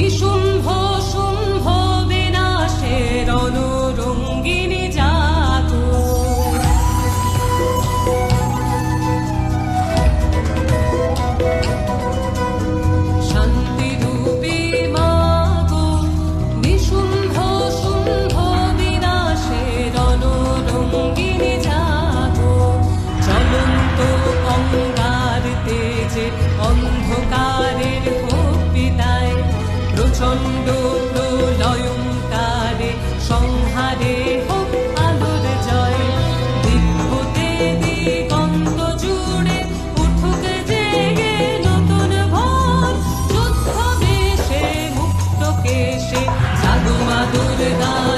Bicho 시 자꾸만 두들다